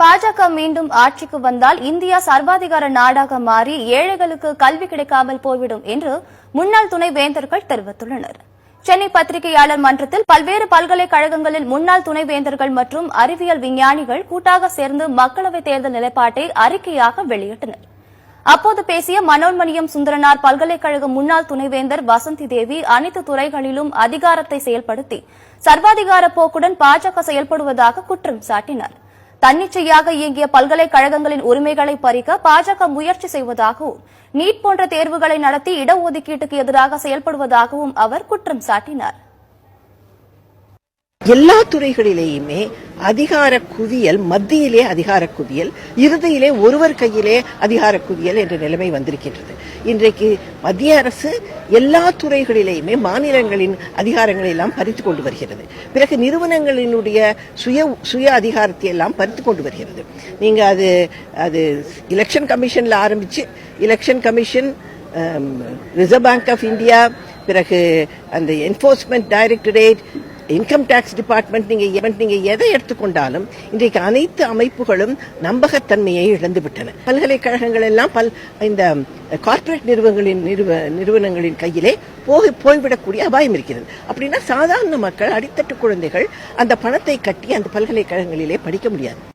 பாஜக மீண்டும் ஆட்சிக்கு வந்தால் இந்தியா சர்வாதிகார நாடாக மாறி ஏழைகளுக்கு கல்வி கிடைக்காமல் போய்விடும் என்று முன்னாள் துணை வேந்தர்கள் தெரிவித்துள்ளனர். சென்னை பத்திரிகையாளர் மன்றத்தில் பல்வேறு பல்கலைக்கழகங்களின் முன்னாள் துணைவேந்தர்கள் மற்றும் அறிவியல் விஞ்ஞானிகள் கூட்டாக சேர்ந்து மக்களவைத் தேர்தல் நிலைப்பாட்டை அறிக்கையாக வெளியிட்டனர். அப்போது பேசிய மனோன்மணியம் சுந்தரனார் பல்கலைக்கழக முன்னாள் துணைவேந்தர் வசந்தி தேவி அனைத்து துறைகளிலும் அதிகாரத்தை செயல்படுத்தி சர்வாதிகார போக்குடன் பாஜக செயல்படுவதாக குற்றம் சாட்டினார். தன்னிச்சையாக இயங்கிய பல்கலைக்கழகங்களின் உரிமைகளை பறிக்க பாஜக முயற்சி செய்வதாகவும் நீட் போன்ற தேர்வுகளை நடத்தி இடஒதுக்கீட்டுக்கு எதிராக செயல்படுவதாகவும் அவர் குற்றம் சாட்டினார். எல்லா துறைகளிலேயுமே அதிகார குவியல் மத்தியிலே அதிகார குவியல் இறுதியிலே ஒருவர் கையிலே அதிகார குவியல் என்ற நிலைமை வந்திருக்கின்றது. இன்றைக்கு மத்திய அரசு எல்லா துறைகளிலேயுமே மாநிலங்களின் அதிகாரங்களை எல்லாம் பறித்து கொண்டு வருகிறது. பிறகு நிறுவனங்களினுடைய சுய சுய அதிகாரத்தை எல்லாம் பறித்து கொண்டு வருகிறது. நீங்க அது அது எலெக்ஷன் கமிஷன்ல ஆரம்பிச்சு election commission reserve bank of India பிறகு அந்த enforcement directorate income tax department நீங்கள் நீங்கள் எதை எடுத்துக்கொண்டாலும் இன்றைக்கு அனைத்து அமைப்புகளும் நம்பகத்தன்மையை இழந்துவிட்டன. பல்கலைக்கழகங்கள் எல்லாம் பல் இந்த கார்ப்பரேட் நிறுவனங்களின் நிறுவ நிறுவனங்களின் கையிலே போய் போய்விடக்கூடிய அபாயம் இருக்கிறது. அப்படின்னா சாதாரண மக்கள் அடித்தட்டு குழந்தைகள் அந்த பணத்தை கட்டி அந்த பல்கலைக்கழகங்களிலே படிக்க முடியாது.